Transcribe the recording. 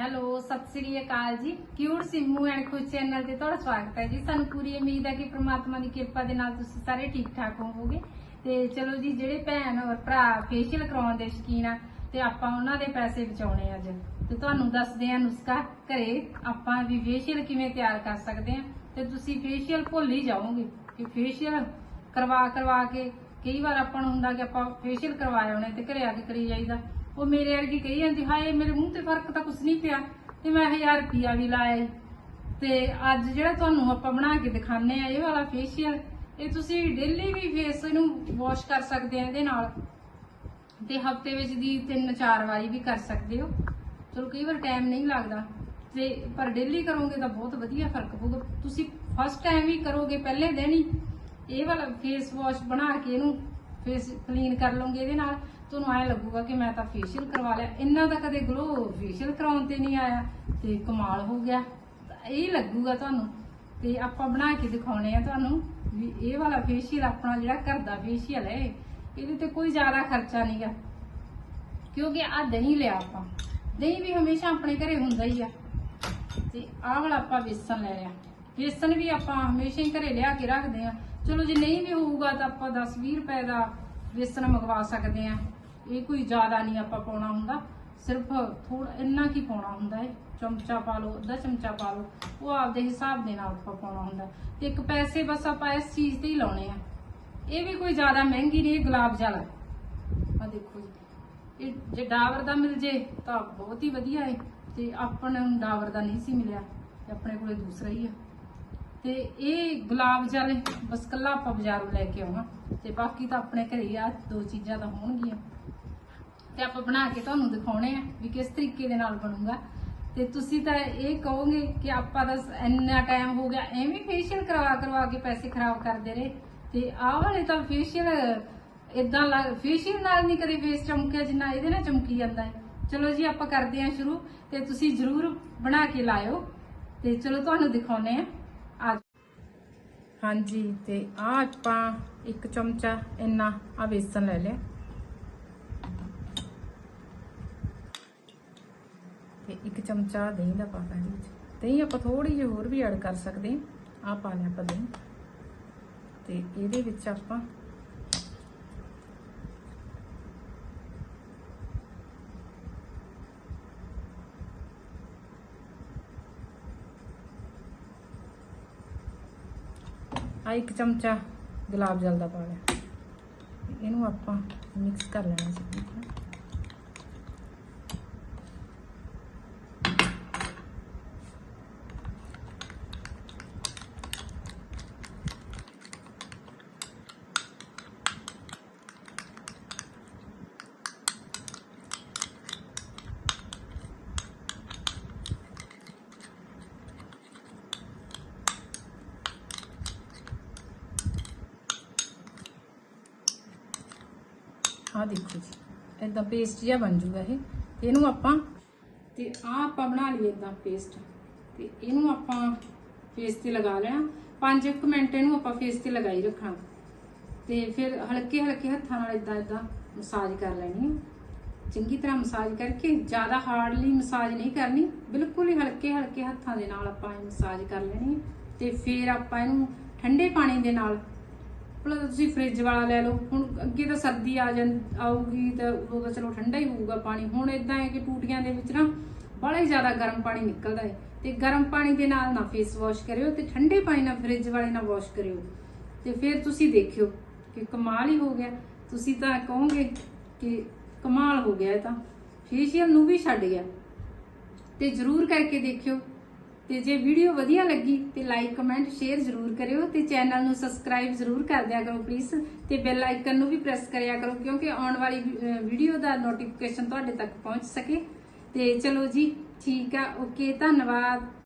Hello, ਸਤਿ ਸ੍ਰੀ ਅਕਾਲ ਜੀ। Cute Simmu and Khush channel ਤੇ ਤੁਹਾਡਾ ਸਵਾਗਤ ਹੈ ਜੀ। ਸਾਨੂੰ ਪੂਰੀ ਉਮੀਦ ਹੈ ਕਿ ਪ੍ਰਮਾਤਮਾ ਦੀ ਕਿਰਪਾ ਦੇ ਨਾਲ ਤੁਸੀਂ ਸਾਰੇ ਠੀਕ ਠਾਕ ਹੋਵੋਗੇ। ਤੇ ਚਲੋ ਜੀ, ਜਿਹੜੇ ਭੈਣ ਔਰ ਭਰਾ ਫੇਸ਼ੀਅਲ ਕਰਾਉਣ ਦੇ ਸ਼ੌਕੀਨ ਆ, ਤੇ ਆਪਾਂ ਉਹਨਾਂ ਦੇ ਪੈਸੇ ਬਚਾਉਣੇ ਅੱਜ। ਤੇ ਤੁਹਾਨੂੰ ਦੱਸਦੇ ਆ ਨੁਸਖਾ ਘਰੇ ਆਪਾਂ ਵੀ ਫੇਸ਼ੀਅਲ ਕਿਵੇਂ ਤਿਆਰ ਕਰ ਸਕਦੇ ਆ। ਤੇ ਤੁਸੀਂ ਫੇਸ਼ੀਅਲ ਭੁੱਲ ਹੀ ਜਾਓਗੇ ਕਿ ਫੇਸ਼ੀਅਲ ਕਰਵਾ ਕਰਵਾ ਕੇ ਕਈ ਵਾਰ ਆਪਾਂ ਨੂੰ ਹੁੰਦਾ ਕਿ ਆਪਾਂ ਫੇਸ਼ੀਅਲ ਕਰਵਾਏ ਹੋਣੇ ਤੇ ਘਰੇ ਆ ਕੇ ਕਰੀ ਜਾਈਦਾ। ਉਹ ਮੇਰੇ ਵਰਗੀ ਕਹੀ ਜਾਂਦੀ, ਹਾਏ, ਮੇਰੇ ਮੂੰਹ ਤੇ ਫ਼ਰਕ ਤਾਂ ਕੁਛ ਨਹੀਂ ਪਿਆ ਤੇ ਮੈਂ 1000 ਰੁਪਿਆ ਵੀ ਲਾਇਆ ਈ। ਤੇ ਅੱਜ ਜਿਹੜਾ ਤੁਹਾਨੂੰ ਆਪਾਂ ਬਣਾ ਕੇ ਦਿਖਾਣੇ ਆ, ਇਹ ਵਾਲਾ ਫੇਸ਼ੀਅਲ ਇਹ ਤੁਸੀਂ ਡੇਲੀ ਵੀ ਫੇਸ ਨੂੰ ਵਾਸ਼ ਕਰ ਸਕਦੇ ਆ ਇਹਦੇ ਨਾਲ। ਤੇ ਹਫ਼ਤੇ ਵਿੱਚ ਦੀ ਤਿੰਨ ਚਾਰ ਵਾਰੀ ਵੀ ਕਰ ਸਕਦੇ ਹੋ। ਚਲੋ, ਕਈ ਵਾਰ ਟਾਈਮ ਨਹੀਂ ਲੱਗਦਾ। ਤੇ ਪਰ ਡੇਲੀ ਕਰੋਗੇ ਤਾਂ ਬਹੁਤ ਵਧੀਆ ਫ਼ਰਕ ਪਊਗਾ। ਤੁਸੀਂ ਫਸਟ ਟਾਈਮ ਹੀ ਕਰੋਗੇ, ਪਹਿਲੇ ਦਿਨ ਹੀ ਇਹ ਵਾਲਾ ਫੇਸ ਵਾਸ਼ ਬਣਾ ਕੇ ਇਹਨੂੰ ਫੇਸ ਕਲੀਨ ਕਰ ਲਓਗੇ ਇਹਦੇ ਨਾਲ। ਤੁਹਾਨੂੰ ਐ ਲੱਗੂਗਾ ਕਿ ਮੈਂ ਤਾਂ ਫੇਸ਼ੀਅਲ ਕਰਵਾ ਲਿਆ। ਇੰਨਾ ਤਾਂ ਕਦੇ ਗਲੋ ਫੇਸ਼ੀਅਲ ਕਰਾਉਣ ਤੇ ਨਹੀਂ ਆਇਆ ਤੇ ਕਮਾਲ ਹੋ ਗਿਆ। ਤਾਂ ਇਹ ਲੱਗੂਗਾ ਤੁਹਾਨੂੰ ਤੇ ਆਪਾਂ ਬਣਾ ਕੇ ਦਿਖਾਉਣੇ ਆ ਤੁਹਾਨੂੰ ਵੀ ਇਹ ਵਾਲਾ ਫੇਸ਼ੀਅਲ ਆਪਣਾ ਜਿਹੜਾ ਘਰ ਦਾ ਫੇਸ਼ੀਅਲ ਹੈ, ਇਹਦੇ ਤੇ ਕੋਈ ਜ਼ਿਆਦਾ ਖਰਚਾ ਨਹੀਂਗਾ ਕਿਉਂਕਿ ਆ ਦਹੀਂ ਲਿਆ ਆਪਾਂ। ਦਹੀਂ ਵੀ ਹਮੇਸ਼ਾ ਆਪਣੇ ਘਰੇ ਹੁੰਦਾ ਹੀ ਆ। ਤੇ ਆਹ ਵਾਲਾ ਆਪਾਂ ਵੇਸਣ ਲੈ ਲਿਆ। ਵੇਸਣ ਵੀ ਆਪਾਂ ਹਮੇਸ਼ਾ ਹੀ ਘਰੇ ਲਿਆ ਕੇ ਰੱਖਦੇ ਆ। ਚਲੋ ਜੇ ਨਹੀਂ ਵੀ ਹੋਊਗਾ ਤਾਂ ਆਪਾਂ 10-20 ਰੁਪਏ ਦਾ ਵੇਸਣ ਮੰਗਵਾ ਸਕਦੇ ਆ। ਇਹ ਕੋਈ ਜ਼ਿਆਦਾ ਨਹੀਂ ਆਪਾਂ ਪਾਉਣਾ ਹੁੰਦਾ। ਸਿਰਫ ਥੋੜਾ ਇੰਨਾ ਕੀ ਪਾਉਣਾ ਹੁੰਦਾ ਹੈ। ਚਮਚਾ ਪਾ ਲਓ, ਅੱਧਾ ਚਮਚਾ ਪਾ ਲਓ, ਉਹ ਆਪਦੇ ਹਿਸਾਬ ਦੇ ਨਾਲ ਆਪਾਂ ਪਾਉਣਾ ਹੁੰਦਾ। ਤੇ ਇੱਕ ਪੈਸੇ ਬਸ ਆਪਾਂ ਇਸ ਚੀਜ਼ ਤੇ ਹੀ ਲਾਉਣੇ ਆ। ਇਹ ਵੀ ਕੋਈ ਜ਼ਿਆਦਾ ਮਹਿੰਗੀ ਨਹੀਂ ਗੁਲਾਬ ਜਲ ਆ ਦੇਖੋ ਜੀ। ਇਹ ਜੇ ਡਾਵਰ ਦਾ ਮਿਲ ਜੇ ਤਾਂ ਬਹੁਤ ਹੀ ਵਧੀਆ ਹੈ। ਤੇ ਆਪਾਂ ਨੂੰ ਡਾਵਰ ਦਾ ਨਹੀਂ ਸੀ ਮਿਲਿਆ ਤੇ ਆਪਣੇ ਕੋਲੇ ਦੂਸਰਾ ਹੀ ਆ। ਤੇ ਇਹ ਗੁਲਾਬ ਜਲ ਬਸ ਕੱਲਾ ਆਪਾਂ ਬਾਜ਼ਾਰੋਂ ਲੈ ਕੇ ਆਉਣਾ। ਤੇ ਬਾਕੀ ਤਾਂ ਆਪਣੇ ਘਰੇ ਹੀ ਆ, ਦੋ ਚੀਜ਼ਾਂ ਤਾਂ ਹੋਣਗੀਆਂ। ਤੇ ਆਪਾਂ ਬਣਾ ਕੇ ਤੁਹਾਨੂੰ ਦਿਖਾਉਣੇ ਆ ਵੀ ਕਿਸ ਤਰੀਕੇ ਦੇ ਨਾਲ ਬਣੂਗਾ। ਤੇ ਤੁਸੀਂ ਤਾਂ ਇਹ ਕਹੋਗੇ ਕਿ ਆਪਾਂ ਦਾ ਇੰਨਾ ਟਾਈਮ ਹੋ ਗਿਆ, ਐਵੇਂ ਫੇਸ਼ੀਅਲ ਕਰਵਾ ਕਰਵਾ ਕੇ ਪੈਸੇ ਖਰਾਬ ਕਰਦੇ ਰਹੇ। ਤੇ ਆਹ ਵਾਲੇ ਤਾਂ ਫੇਸ਼ੀਅਲ ਇਦਾਂ ਲੱਗ ਫੇਸ਼ੀਅਲ ਨਾਲ ਨਹੀਂ ਕਦੇ ਫੇਸ ਚਮਕਿਆ ਜਿੰਨਾ ਇਹਦੇ ਨਾਲ ਚਮਕੀ ਜਾਂਦਾ ਹੈ। ਚਲੋ ਜੀ, ਆਪਾਂ ਕਰਦੇ ਹਾਂ ਸ਼ੁਰੂ ਤੇ ਤੁਸੀਂ ਜਰੂਰ ਬਣਾ ਕੇ ਲਾਇਓ। ਤੇ ਚਲੋ ਤੁਹਾਨੂੰ ਦਿਖਾਉਨੇ ਆ। ਆ ਹਾਂਜੀ, ਤੇ ਆ ਆਪਾਂ ਇੱਕ ਚਮਚਾ ਇੰਨਾ ਆ ਵੇਸਣ ਲੈ ਲਿਆ। ਤੇ ਇੱਕ ਚਮਚਾ ਦਹੀਂ ਦਾ ਪਾ ਇਹਦੇ ਵਿੱਚ। ਦਹੀਂ ਆਪਾਂ ਥੋੜੀ ਜਿਹੀ ਹੋਰ ਵੀ ਐਡ ਕਰ ਸਕਦੇ ਹਾਂ। ਆ ਪਾ ਲਿਆ ਆਪਾਂ ਦਹੀਂ। ਤੇ ਇਹਦੇ ਵਿੱਚ ਆਪਾਂ ਆ ਇੱਕ ਚਮਚਾ ਗੁਲਾਬ ਜਲ ਦਾ ਪਾ ਲਿਆ। ਇਹਨੂੰ ਆਪਾਂ ਮਿਕਸ ਕਰ ਲੈਣਾ ਸੀ। ਆਹ ਦੇਖੋ ਜੀ। ਇਦਾਂ ਪੇਸਟ ਜਿਹਾ ਬਣ ਜੂਗਾ ਇਹ। ਇਹਨੂੰ ਆਪਾਂ ਤੇ ਆਹ ਆਪਾਂ ਬਣਾ ਲਈਏ ਇਦਾਂ ਪੇਸਟ ਤੇ ਇਹਨੂੰ ਆਪਾਂ ਫੇਸ ਤੇ ਲਗਾ ਲੈਣਾ। 5 ਮਿੰਟ ਇਹਨੂੰ ਆਪਾਂ ਫੇਸ ਤੇ ਲਗਾਈ ਰੱਖਣਾ ਤੇ ਫਿਰ ਹਲਕੇ ਹਲਕੇ ਹੱਥਾਂ ਨਾਲ ਇਦਾਂ ਇਦਾਂ ਮਸਾਜ ਕਰ ਲੈਣੀ ਹੈ ਚੰਗੀ ਤਰ੍ਹਾਂ ਮਸਾਜ ਕਰਕੇ ਜ਼ਿਆਦਾ ਹਾਰਡਲੀ ਮਸਾਜ ਨਹੀਂ ਕਰਨੀ। ਬਿਲਕੁਲ ਹੀ ਹਲਕੇ ਹਲਕੇ ਹੱਥਾਂ ਦੇ ਨਾਲ ਆਪਾਂ ਇਹ ਮਸਾਜ ਕਰ ਲੈਣੀ ਹੈ ਤੇ ਫਿਰ ਆਪਾਂ ਇਹਨੂੰ ਠੰਡੇ ਪਾਣੀ ਦੇ ਨਾਲ ਭਲਾ ਤੁਸੀਂ ਫ੍ਰਿਜ ਵਾਲਾ ਲੈ ਲਓ। ਹੁਣ ਅੱਗੇ ਤਾਂ ਸਰਦੀ ਆ ਜਾਂ ਆਊਗੀ ਤਾਂ ਉਦੋਂ ਤਾਂ ਚਲੋ ਠੰਡਾ ਹੀ ਹੋਊਗਾ ਪਾਣੀ। ਹੁਣ ਇਦਾਂ ਹੈ ਕਿ ਟੂਟੀਆਂ ਦੇ ਵਿੱਚ ਨਾ ਬੜਾ ਹੀ ਜ਼ਿਆਦਾ ਗਰਮ ਪਾਣੀ ਨਿਕਲਦਾ ਹੈ। ਤੇ ਗਰਮ ਪਾਣੀ ਦੇ ਨਾਲ ਨਾ ਫੇਸ ਵਾਸ਼ ਕਰਿਓ ਤੇ ਠੰਡੇ ਪਾਣੀ ਨਾਲ ਫ੍ਰਿਜ ਵਾਲੇ ਨਾਲ ਵਾਸ਼ ਕਰਿਓ। ਤੇ ਫਿਰ ਤੁਸੀਂ ਦੇਖਿਓ ਕਿ ਕਮਾਲ ਹੀ ਹੋ ਗਿਆ। ਤੁਸੀਂ ਤਾਂ ਕਹੋਗੇ ਕਿ ਕਮਾਲ ਹੋ ਗਿਆ ਇਹ ਤਾਂ। ਫੇਸ਼ੀਅਲ ਨੂੰ ਵੀ ਛੱਡ ਗਿਆ। ਤੇ ਜਰੂਰ ਕਰਕੇ ਦੇਖਿਓ ਤੇ ਜੇ ਵੀਡੀਓ ਵਧੀਆ ਲੱਗੀ ਤੇ ਲਾਈਕ ਕਮੈਂਟ ਸ਼ੇਅਰ ਜ਼ਰੂਰ ਕਰਿਓ ਤੇ ਚੈਨਲ ਨੂੰ ਸਬਸਕ੍ਰਾਈਬ ਜ਼ਰੂਰ ਕਰ ਦਿਆ ਕਰੋ ਪਲੀਜ਼ ਤੇ ਬੈਲ ਆਈਕਨ ਨੂੰ ਵੀ ਪ੍ਰੈਸ ਕਰਿਆ ਕਰੋ ਕਿਉਂਕਿ ਆਉਣ ਵਾਲੀ ਵੀਡੀਓ ਦਾ ਨੋਟੀਫਿਕੇਸ਼ਨ ਤੁਹਾਡੇ ਤੱਕ ਪਹੁੰਚ ਸਕੇ ਤੇ ਚਲੋ ਜੀ, ਠੀਕ ਆ ਓਕੇ ਧੰਨਵਾਦ।